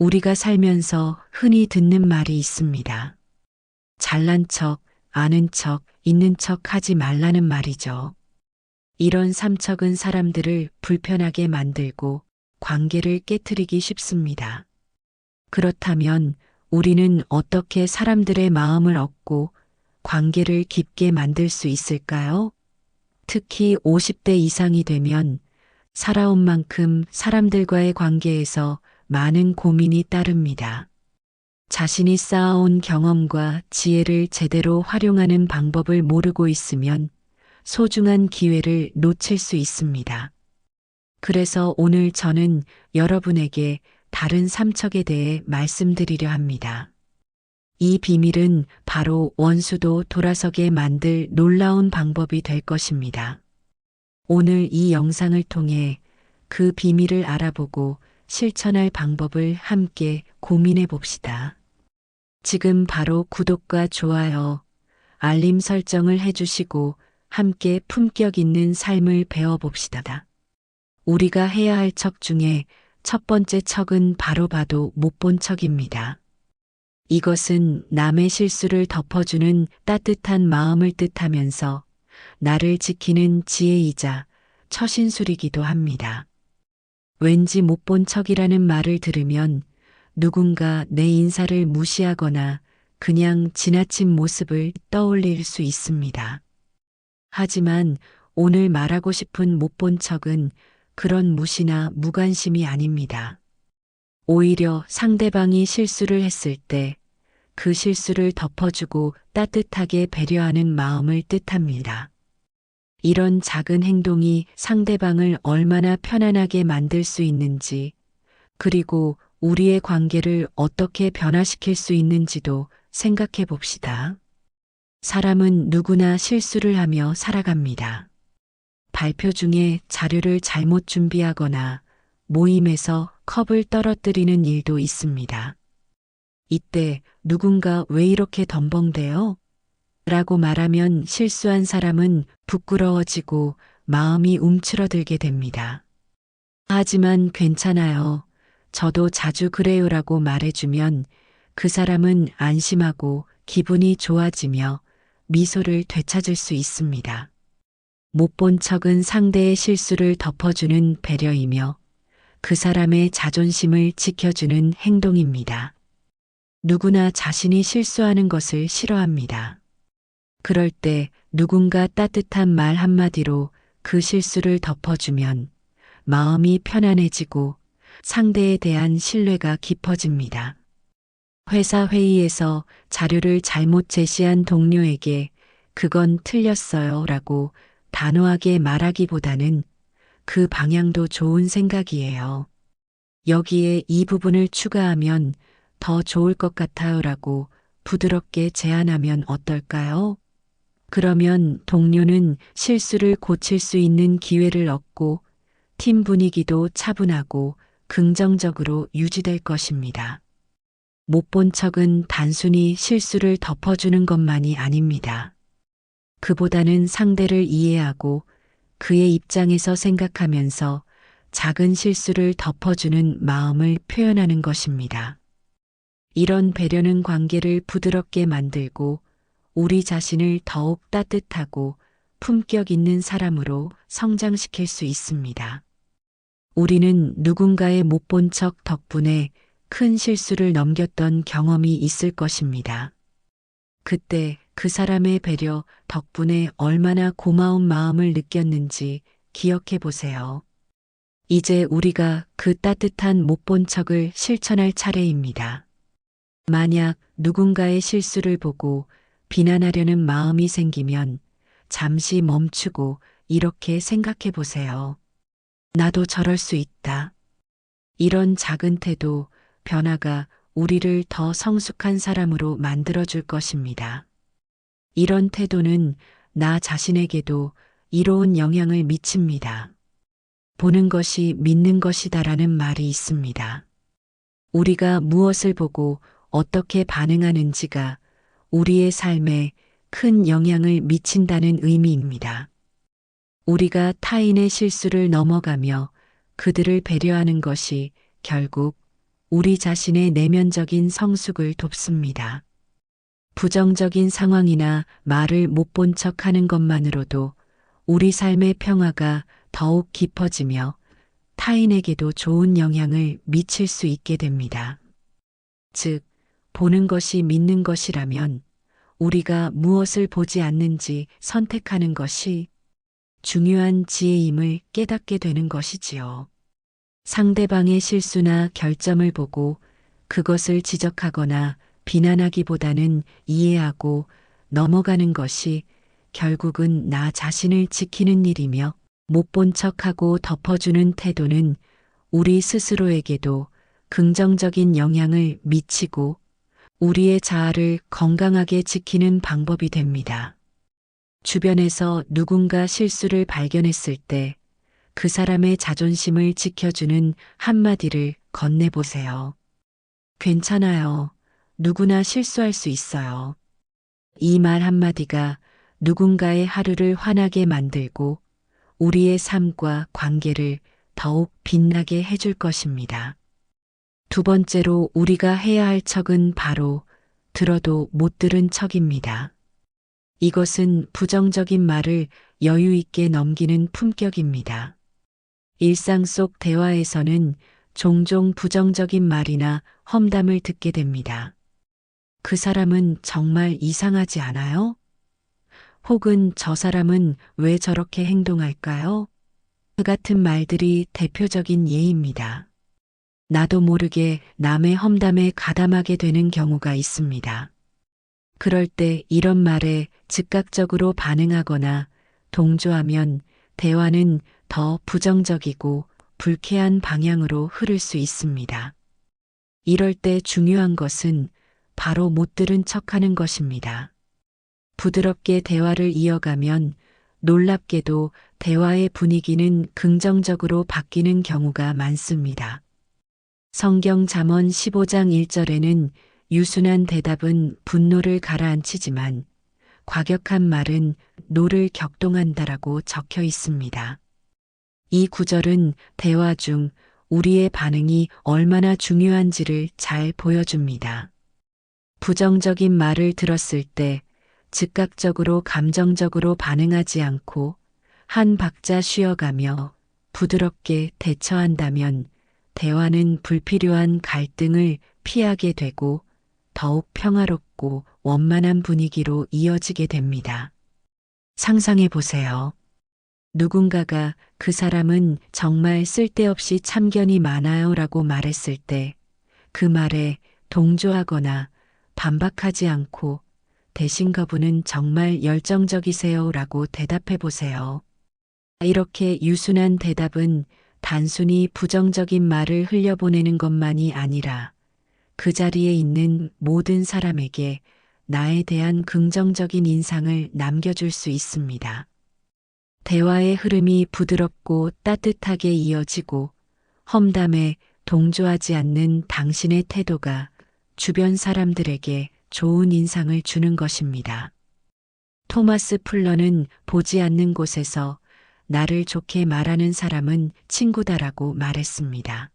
우리가 살면서 흔히 듣는 말이 있습니다. 잘난 척, 아는 척, 있는 척 하지 말라는 말이죠. 이런 삼척은 사람들을 불편하게 만들고 관계를 깨뜨리기 쉽습니다. 그렇다면 우리는 어떻게 사람들의 마음을 얻고 관계를 깊게 만들 수 있을까요? 특히 50대 이상이 되면 살아온 만큼 사람들과의 관계에서 많은 고민이 따릅니다. 자신이 쌓아온 경험과 지혜를 제대로 활용하는 방법을 모르고 있으면 소중한 기회를 놓칠 수 있습니다. 그래서 오늘 저는 여러분에게 다른 삼척에 대해 말씀드리려 합니다. 이 비밀은 바로 원수도 돌아서게 만들 놀라운 방법이 될 것입니다. 오늘 이 영상을 통해 그 비밀을 알아보고 실천할 방법을 함께 고민해 봅시다. 지금 바로 구독과 좋아요, 알림 설정을 해주시고 함께 품격 있는 삶을 배워봅시다. 우리가 해야 할 척 중에 첫 번째 척은 바로 봐도 못 본 척입니다. 이것은 남의 실수를 덮어주는 따뜻한 마음을 뜻하면서 나를 지키는 지혜이자 처신술이기도 합니다. 왠지 못 본 척이라는 말을 들으면 누군가 내 인사를 무시하거나 그냥 지나친 모습을 떠올릴 수 있습니다. 하지만 오늘 말하고 싶은 못 본 척은 그런 무시나 무관심이 아닙니다. 오히려 상대방이 실수를 했을 때 그 실수를 덮어주고 따뜻하게 배려하는 마음을 뜻합니다. 이런 작은 행동이 상대방을 얼마나 편안하게 만들 수 있는지, 그리고 우리의 관계를 어떻게 변화시킬 수 있는지도 생각해 봅시다. 사람은 누구나 실수를 하며 살아갑니다. 발표 중에 자료를 잘못 준비하거나 모임에서 컵을 떨어뜨리는 일도 있습니다. 이때 누군가 왜 이렇게 덤벙대요? 라고 말하면 실수한 사람은 부끄러워지고 마음이 움츠러들게 됩니다. 하지만 괜찮아요. 저도 자주 그래요 라고 말해주면 그 사람은 안심하고 기분이 좋아지며 미소를 되찾을 수 있습니다. 못 본 척은 상대의 실수를 덮어주는 배려이며 그 사람의 자존심을 지켜주는 행동입니다. 누구나 자신이 실수하는 것을 싫어합니다. 그럴 때 누군가 따뜻한 말 한마디로 그 실수를 덮어주면 마음이 편안해지고 상대에 대한 신뢰가 깊어집니다. 회사 회의에서 자료를 잘못 제시한 동료에게 그건 틀렸어요 라고 단호하게 말하기보다는 그 방향도 좋은 생각이에요. 여기에 이 부분을 추가하면 더 좋을 것 같아요 라고 부드럽게 제안하면 어떨까요? 그러면 동료는 실수를 고칠 수 있는 기회를 얻고 팀 분위기도 차분하고 긍정적으로 유지될 것입니다. 못 본 척은 단순히 실수를 덮어주는 것만이 아닙니다. 그보다는 상대를 이해하고 그의 입장에서 생각하면서 작은 실수를 덮어주는 마음을 표현하는 것입니다. 이런 배려는 관계를 부드럽게 만들고 우리 자신을 더욱 따뜻하고 품격 있는 사람으로 성장시킬 수 있습니다. 우리는 누군가의 못 본 척 덕분에 큰 실수를 넘겼던 경험이 있을 것입니다. 그때 그 사람의 배려 덕분에 얼마나 고마운 마음을 느꼈는지 기억해 보세요. 이제 우리가 그 따뜻한 못 본 척을 실천할 차례입니다. 만약 누군가의 실수를 보고 비난하려는 마음이 생기면 잠시 멈추고 이렇게 생각해 보세요. 나도 저럴 수 있다. 이런 작은 태도, 변화가 우리를 더 성숙한 사람으로 만들어줄 것입니다. 이런 태도는 나 자신에게도 이로운 영향을 미칩니다. 보는 것이 믿는 것이다라는 말이 있습니다. 우리가 무엇을 보고 어떻게 반응하는지가 우리의 삶에 큰 영향을 미친다는 의미입니다. 우리가 타인의 실수를 넘어가며 그들을 배려하는 것이 결국 우리 자신의 내면적인 성숙을 돕습니다. 부정적인 상황이나 말을 못 본 척 하는 것만으로도 우리 삶의 평화가 더욱 깊어지며 타인에게도 좋은 영향을 미칠 수 있게 됩니다. 즉, 보는 것이 믿는 것이라면 우리가 무엇을 보지 않는지 선택하는 것이 중요한 지혜임을 깨닫게 되는 것이지요. 상대방의 실수나 결점을 보고 그것을 지적하거나 비난하기보다는 이해하고 넘어가는 것이 결국은 나 자신을 지키는 일이며 못 본 척하고 덮어주는 태도는 우리 스스로에게도 긍정적인 영향을 미치고 우리의 자아를 건강하게 지키는 방법이 됩니다. 주변에서 누군가 실수를 발견했을 때 그 사람의 자존심을 지켜주는 한마디를 건네보세요. 괜찮아요. 누구나 실수할 수 있어요. 이 말 한마디가 누군가의 하루를 환하게 만들고 우리의 삶과 관계를 더욱 빛나게 해줄 것입니다. 두 번째로 우리가 해야 할 척은 바로 들어도 못 들은 척입니다. 이것은 부정적인 말을 여유 있게 넘기는 품격입니다. 일상 속 대화에서는 종종 부정적인 말이나 험담을 듣게 됩니다. 그 사람은 정말 이상하지 않아요? 혹은 저 사람은 왜 저렇게 행동할까요? 그 같은 말들이 대표적인 예입니다. 나도 모르게 남의 험담에 가담하게 되는 경우가 있습니다. 그럴 때 이런 말에 즉각적으로 반응하거나 동조하면 대화는 더 부정적이고 불쾌한 방향으로 흐를 수 있습니다. 이럴 때 중요한 것은 바로 못 들은 척 하는 것입니다. 부드럽게 대화를 이어가면 놀랍게도 대화의 분위기는 긍정적으로 바뀌는 경우가 많습니다. 성경 잠언 15장 1절에는 유순한 대답은 분노를 가라앉히지만 과격한 말은 노를 격동한다라고 적혀 있습니다. 이 구절은 대화 중 우리의 반응이 얼마나 중요한지를 잘 보여줍니다. 부정적인 말을 들었을 때 즉각적으로 감정적으로 반응하지 않고 한 박자 쉬어가며 부드럽게 대처한다면 대화는 불필요한 갈등을 피하게 되고 더욱 평화롭고 원만한 분위기로 이어지게 됩니다. 상상해 보세요. 누군가가 그 사람은 정말 쓸데없이 참견이 많아요 라고 말했을 때 그 말에 동조하거나 반박하지 않고 대신 그분은 정말 열정적이세요 라고 대답해 보세요. 이렇게 유순한 대답은 단순히 부정적인 말을 흘려보내는 것만이 아니라 그 자리에 있는 모든 사람에게 나에 대한 긍정적인 인상을 남겨줄 수 있습니다. 대화의 흐름이 부드럽고 따뜻하게 이어지고 험담에 동조하지 않는 당신의 태도가 주변 사람들에게 좋은 인상을 주는 것입니다. 토마스 풀러는 보지 않는 곳에서 나를 좋게 말하는 사람은 친구다라고 말했습니다.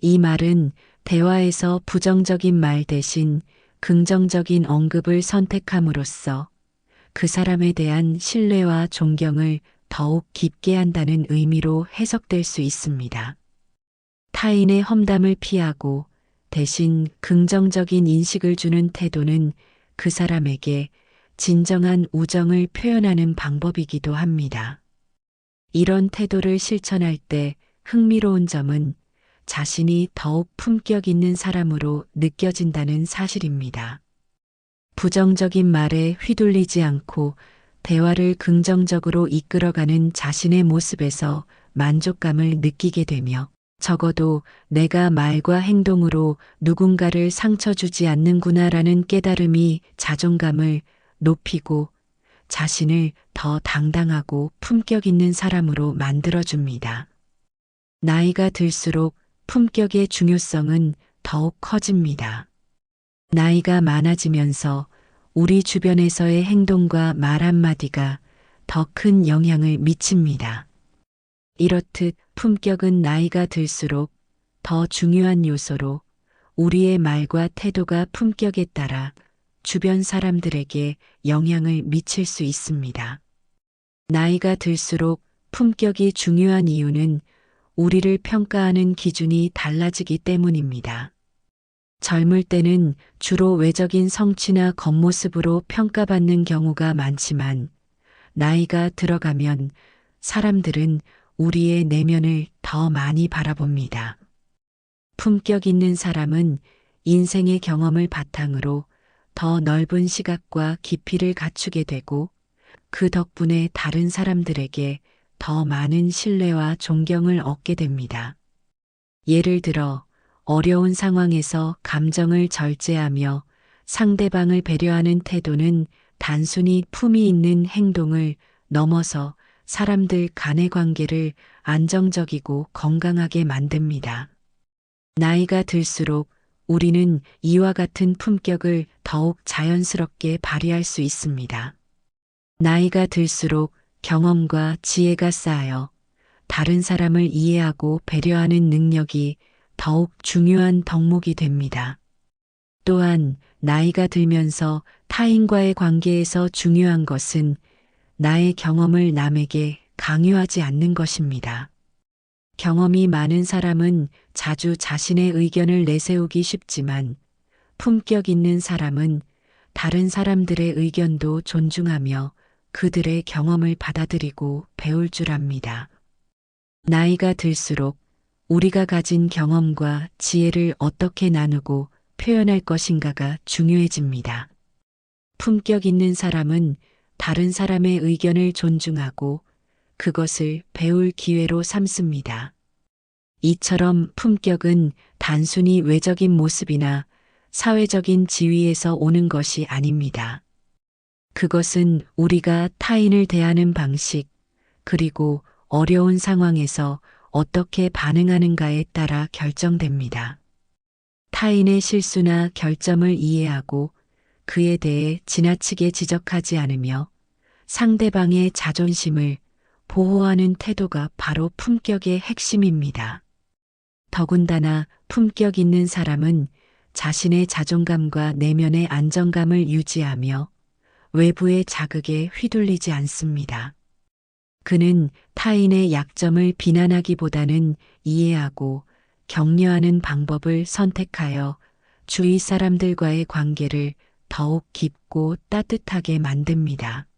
이 말은 대화에서 부정적인 말 대신 긍정적인 언급을 선택함으로써 그 사람에 대한 신뢰와 존경을 더욱 깊게 한다는 의미로 해석될 수 있습니다. 타인의 험담을 피하고 대신 긍정적인 인식을 주는 태도는 그 사람에게 진정한 우정을 표현하는 방법이기도 합니다. 이런 태도를 실천할 때 흥미로운 점은 자신이 더욱 품격 있는 사람으로 느껴진다는 사실입니다. 부정적인 말에 휘둘리지 않고 대화를 긍정적으로 이끌어가는 자신의 모습에서 만족감을 느끼게 되며 적어도 내가 말과 행동으로 누군가를 상처 주지 않는구나라는 깨달음이 자존감을 높이고 자신을 더 당당하고 품격 있는 사람으로 만들어줍니다. 나이가 들수록 품격의 중요성은 더욱 커집니다. 나이가 많아지면서 우리 주변에서의 행동과 말 한마디가 더 큰 영향을 미칩니다. 이렇듯 품격은 나이가 들수록 더 중요한 요소로 우리의 말과 태도가 품격에 따라 주변 사람들에게 영향을 미칠 수 있습니다. 나이가 들수록 품격이 중요한 이유는 우리를 평가하는 기준이 달라지기 때문입니다. 젊을 때는 주로 외적인 성취나 겉모습으로 평가받는 경우가 많지만 나이가 들어가면 사람들은 우리의 내면을 더 많이 바라봅니다. 품격 있는 사람은 인생의 경험을 바탕으로 더 넓은 시각과 깊이를 갖추게 되고 그 덕분에 다른 사람들에게 더 많은 신뢰와 존경을 얻게 됩니다. 예를 들어 어려운 상황에서 감정을 절제하며 상대방을 배려하는 태도는 단순히 품이 있는 행동을 넘어서 사람들 간의 관계를 안정적이고 건강하게 만듭니다. 나이가 들수록 우리는 이와 같은 품격을 더욱 자연스럽게 발휘할 수 있습니다. 나이가 들수록 경험과 지혜가 쌓여 다른 사람을 이해하고 배려하는 능력이 더욱 중요한 덕목이 됩니다. 또한 나이가 들면서 타인과의 관계에서 중요한 것은 나의 경험을 남에게 강요하지 않는 것입니다. 경험이 많은 사람은 자주 자신의 의견을 내세우기 쉽지만 품격 있는 사람은 다른 사람들의 의견도 존중하며 그들의 경험을 받아들이고 배울 줄 압니다. 나이가 들수록 우리가 가진 경험과 지혜를 어떻게 나누고 표현할 것인가가 중요해집니다. 품격 있는 사람은 다른 사람의 의견을 존중하고 그것을 배울 기회로 삼습니다. 이처럼 품격은 단순히 외적인 모습이나 사회적인 지위에서 오는 것이 아닙니다. 그것은 우리가 타인을 대하는 방식, 그리고 어려운 상황에서 어떻게 반응하는가에 따라 결정됩니다. 타인의 실수나 결점을 이해하고 그에 대해 지나치게 지적하지 않으며 상대방의 자존심을 보호하는 태도가 바로 품격의 핵심입니다. 더군다나 품격 있는 사람은 자신의 자존감과 내면의 안정감을 유지하며 외부의 자극에 휘둘리지 않습니다. 그는 타인의 약점을 비난하기보다는 이해하고 격려하는 방법을 선택하여 주위 사람들과의 관계를 더욱 깊고 따뜻하게 만듭니다.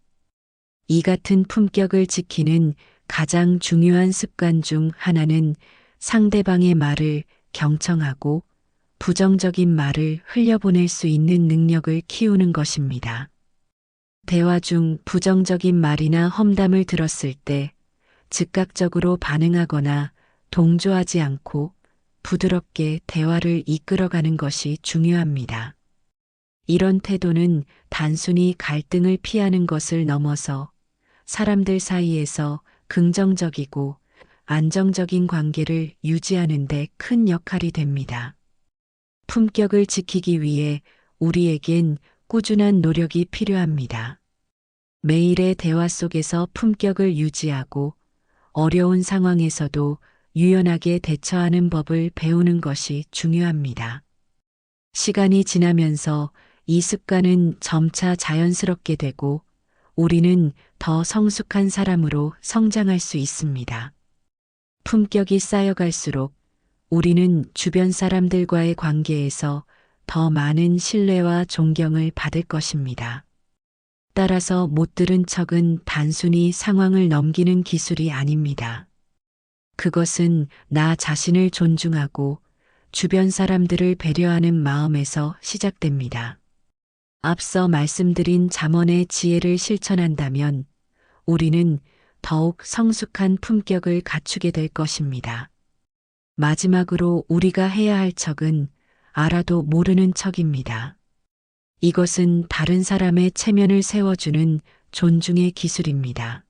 이 같은 품격을 지키는 가장 중요한 습관 중 하나는 상대방의 말을 경청하고 부정적인 말을 흘려보낼 수 있는 능력을 키우는 것입니다. 대화 중 부정적인 말이나 험담을 들었을 때 즉각적으로 반응하거나 동조하지 않고 부드럽게 대화를 이끌어가는 것이 중요합니다. 이런 태도는 단순히 갈등을 피하는 것을 넘어서 사람들 사이에서 긍정적이고 안정적인 관계를 유지하는 데 큰 역할이 됩니다. 품격을 지키기 위해 우리에겐 꾸준한 노력이 필요합니다. 매일의 대화 속에서 품격을 유지하고 어려운 상황에서도 유연하게 대처하는 법을 배우는 것이 중요합니다. 시간이 지나면서 이 습관은 점차 자연스럽게 되고 우리는 더 성숙한 사람으로 성장할 수 있습니다. 품격이 쌓여갈수록 우리는 주변 사람들과의 관계에서 더 많은 신뢰와 존경을 받을 것입니다. 따라서 못 들은 척은 단순히 상황을 넘기는 기술이 아닙니다. 그것은 나 자신을 존중하고 주변 사람들을 배려하는 마음에서 시작됩니다. 앞서 말씀드린 잠언의 지혜를 실천한다면 우리는 더욱 성숙한 품격을 갖추게 될 것입니다. 마지막으로 우리가 해야 할 척은 알아도 모르는 척입니다. 이것은 다른 사람의 체면을 세워주는 존중의 기술입니다.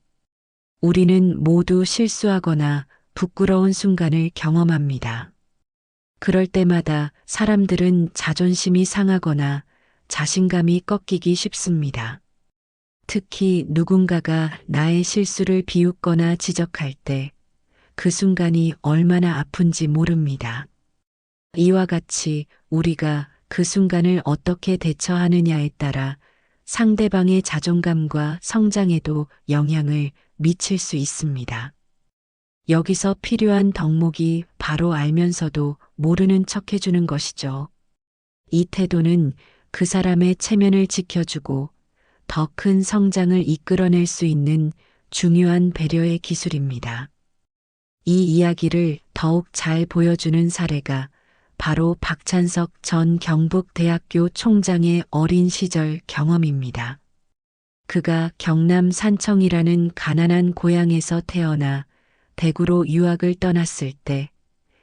우리는 모두 실수하거나 부끄러운 순간을 경험합니다. 그럴 때마다 사람들은 자존심이 상하거나 자신감이 꺾이기 쉽습니다. 특히 누군가가 나의 실수를 비웃거나 지적할 때 그 순간이 얼마나 아픈지 모릅니다. 이와 같이 우리가 그 순간을 어떻게 대처하느냐에 따라 상대방의 자존감과 성장에도 영향을 미칠 수 있습니다. 여기서 필요한 덕목이 바로 알면서도 모르는 척 해주는 것이죠. 이 태도는 그 사람의 체면을 지켜주고 더 큰 성장을 이끌어낼 수 있는 중요한 배려의 기술입니다. 이 이야기를 더욱 잘 보여주는 사례가 바로 박찬석 전 경북대학교 총장의 어린 시절 경험입니다. 그가 경남 산청이라는 가난한 고향에서 태어나 대구로 유학을 떠났을 때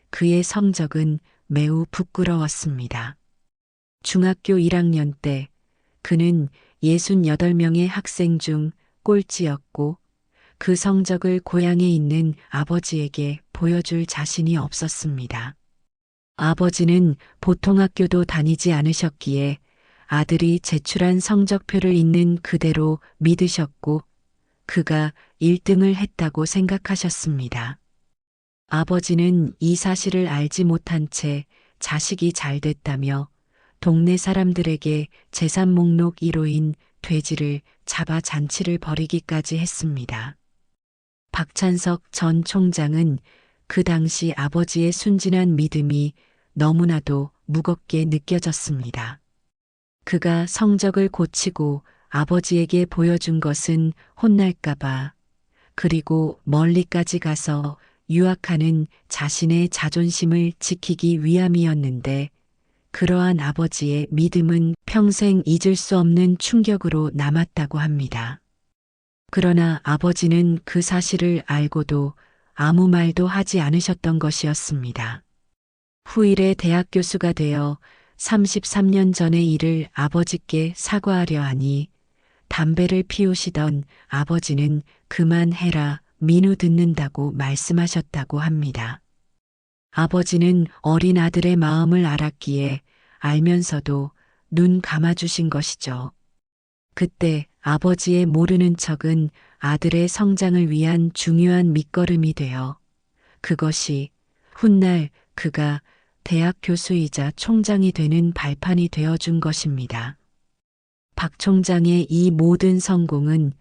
그의 성적은 매우 부끄러웠습니다. 중학교 1학년 때 그는 68명의 학생 중 꼴찌였고 그 성적을 고향에 있는 아버지에게 보여줄 자신이 없었습니다. 아버지는 보통 학교도 다니지 않으셨기에 아들이 제출한 성적표를 있는 그대로 믿으셨고 그가 1등을 했다고 생각하셨습니다. 아버지는 이 사실을 알지 못한 채 자식이 잘 됐다며 동네 사람들에게 재산 목록 1호인 돼지를 잡아 잔치를 벌이기까지 했습니다. 박찬석 전 총장은 그 당시 아버지의 순진한 믿음이 너무나도 무겁게 느껴졌습니다. 그가 성적을 고치고 아버지에게 보여준 것은 혼날까봐 그리고 멀리까지 가서 유학하는 자신의 자존심을 지키기 위함이었는데 그러한 아버지의 믿음은 평생 잊을 수 없는 충격으로 남았다고 합니다. 그러나 아버지는 그 사실을 알고도 아무 말도 하지 않으셨던 것이었습니다. 후일에 대학 교수가 되어 33년 전의 일을 아버지께 사과하려 하니 담배를 피우시던 아버지는 그만해라 민우 듣는다고 말씀하셨다고 합니다. 아버지는 어린 아들의 마음을 알았기에 알면서도 눈 감아주신 것이죠. 그때 아버지의 모르는 척은 아들의 성장을 위한 중요한 밑거름이 되어 그것이 훗날 그가 대학 교수이자 총장이 되는 발판이 되어준 것입니다. 박 총장의 이 모든 성공은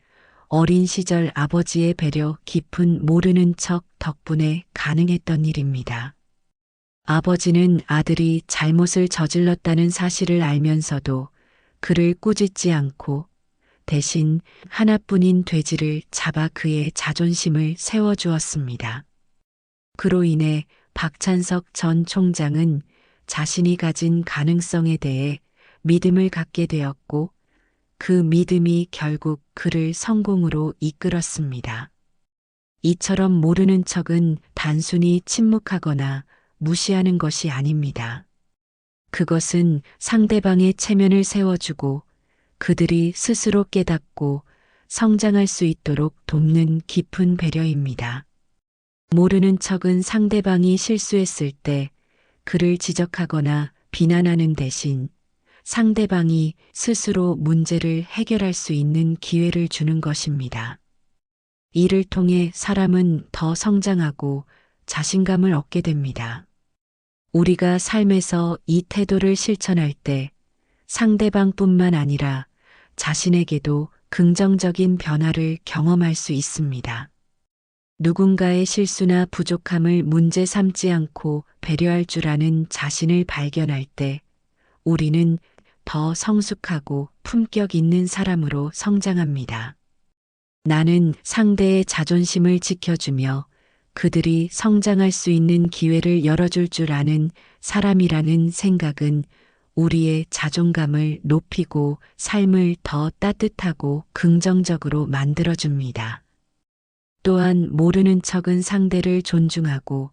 어린 시절 아버지의 배려 깊은 모르는 척 덕분에 가능했던 일입니다. 아버지는 아들이 잘못을 저질렀다는 사실을 알면서도 그를 꾸짖지 않고 대신 하나뿐인 돼지를 잡아 그의 자존심을 세워주었습니다. 그로 인해 박찬석 전 총장은 자신이 가진 가능성에 대해 믿음을 갖게 되었고 그 믿음이 결국 그를 성공으로 이끌었습니다. 이처럼 모르는 척은 단순히 침묵하거나 무시하는 것이 아닙니다. 그것은 상대방의 체면을 세워주고 그들이 스스로 깨닫고 성장할 수 있도록 돕는 깊은 배려입니다. 모르는 척은 상대방이 실수했을 때 그를 지적하거나 비난하는 대신 상대방이 스스로 문제를 해결할 수 있는 기회를 주는 것입니다. 이를 통해 사람은 더 성장하고 자신감을 얻게 됩니다. 우리가 삶에서 이 태도를 실천할 때 상대방뿐만 아니라 자신에게도 긍정적인 변화를 경험할 수 있습니다. 누군가의 실수나 부족함을 문제 삼지 않고 배려할 줄 아는 자신을 발견할 때 우리는 더 성숙하고 품격 있는 사람으로 성장합니다. 나는 상대의 자존심을 지켜주며 그들이 성장할 수 있는 기회를 열어줄 줄 아는 사람이라는 생각은 우리의 자존감을 높이고 삶을 더 따뜻하고 긍정적으로 만들어줍니다. 또한 모르는 척은 상대를 존중하고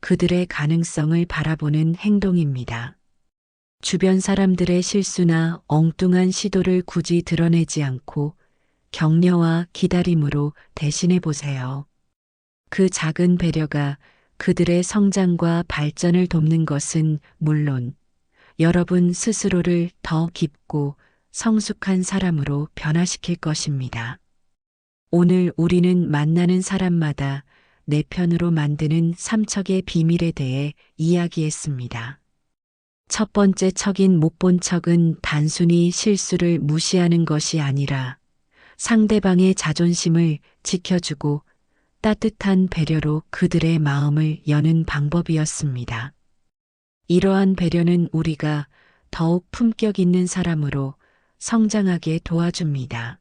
그들의 가능성을 바라보는 행동입니다. 주변 사람들의 실수나 엉뚱한 시도를 굳이 드러내지 않고 격려와 기다림으로 대신해 보세요. 그 작은 배려가 그들의 성장과 발전을 돕는 것은 물론 여러분 스스로를 더 깊고 성숙한 사람으로 변화시킬 것입니다. 오늘 우리는 만나는 사람마다 내 편으로 만드는 삼척의 비밀에 대해 이야기했습니다. 첫 번째 척인 못 본 척은 단순히 실수를 무시하는 것이 아니라 상대방의 자존심을 지켜주고 따뜻한 배려로 그들의 마음을 여는 방법이었습니다. 이러한 배려는 우리가 더욱 품격 있는 사람으로 성장하게 도와줍니다.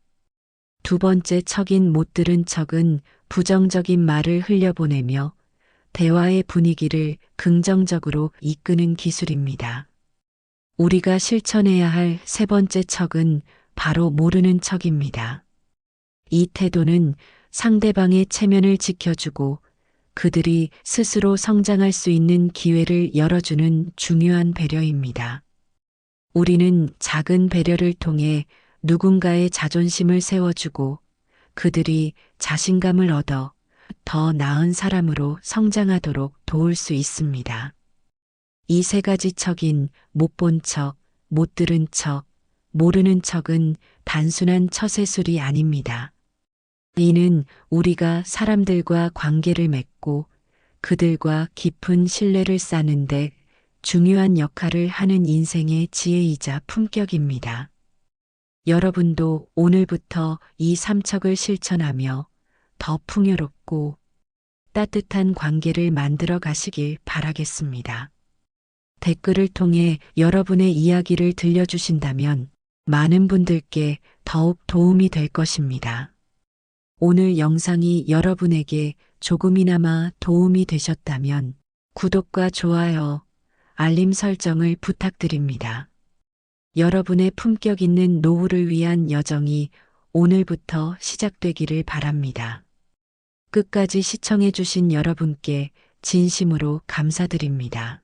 두 번째 척인 못 들은 척은 부정적인 말을 흘려보내며 대화의 분위기를 긍정적으로 이끄는 기술입니다. 우리가 실천해야 할 세 번째 척은 바로 모르는 척입니다. 이 태도는 상대방의 체면을 지켜주고 그들이 스스로 성장할 수 있는 기회를 열어주는 중요한 배려입니다. 우리는 작은 배려를 통해 누군가의 자존심을 세워주고 그들이 자신감을 얻어 더 나은 사람으로 성장하도록 도울 수 있습니다. 이 세 가지 척인 못 본 척, 못 들은 척, 모르는 척은 단순한 처세술이 아닙니다. 이는 우리가 사람들과 관계를 맺고 그들과 깊은 신뢰를 쌓는데 중요한 역할을 하는 인생의 지혜이자 품격입니다. 여러분도 오늘부터 이 삼척을 실천하며 더 풍요롭고 따뜻한 관계를 만들어 가시길 바라겠습니다. 댓글을 통해 여러분의 이야기를 들려주신다면 많은 분들께 더욱 도움이 될 것입니다. 오늘 영상이 여러분에게 조금이나마 도움이 되셨다면 구독과 좋아요, 알림 설정을 부탁드립니다. 여러분의 품격 있는 노후를 위한 여정이 오늘부터 시작되기를 바랍니다. 끝까지 시청해주신 여러분께 진심으로 감사드립니다.